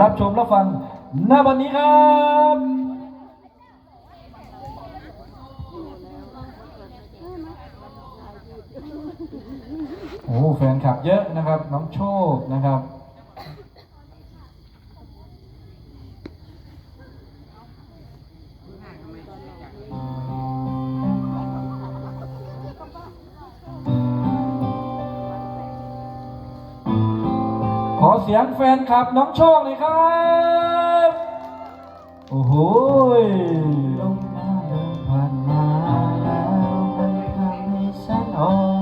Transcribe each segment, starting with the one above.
รับชมรับฟังณวันนี้ครับโอ้แฟนคลับเยอะนะครับ น้องโชคนะครับ ขอเสียงแฟนคลับน้องโชคเลยครับ โอ้โหลงมาเดินผ่านมาแล้วมันทำให้ฉันอ่อน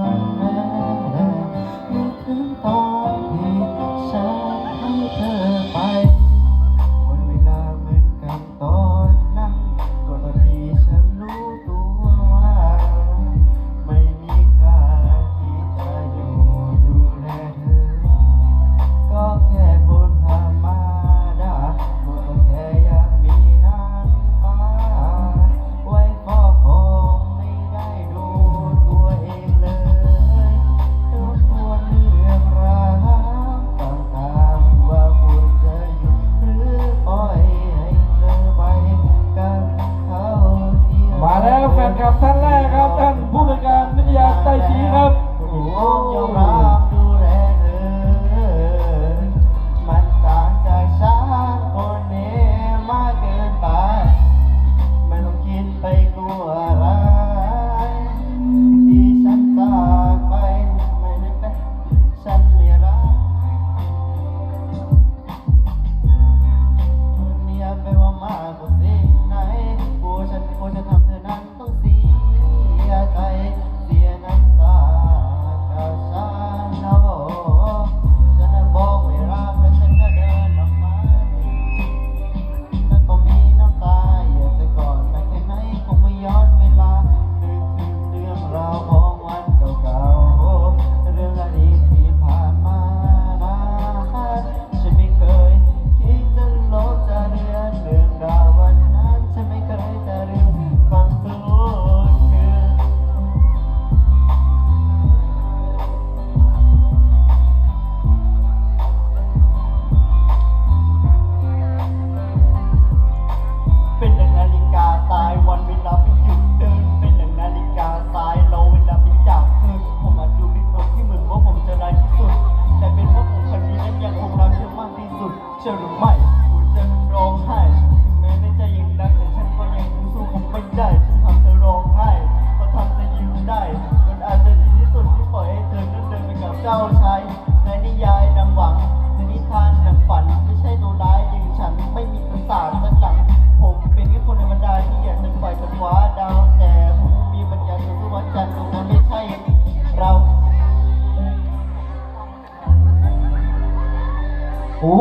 โอ้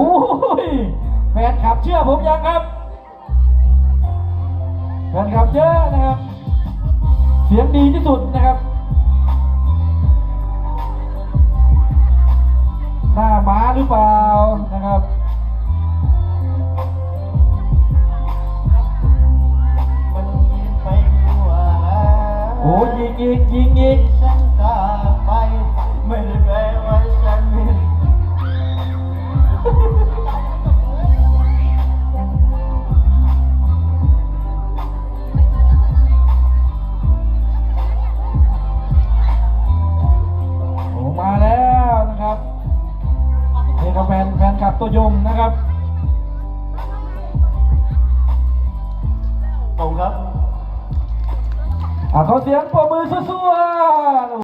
ยแฟนขับเชื่อผมยังครับแฟนขับเยอะนะครับ เสียงดีที่สุดนะครับ หน้าม้าหรือเปล่านะครับโอ้ยยิงยิงยิงยิง ตัวยงนะครับขอบครับขอเสียงปรบมือสู้ๆ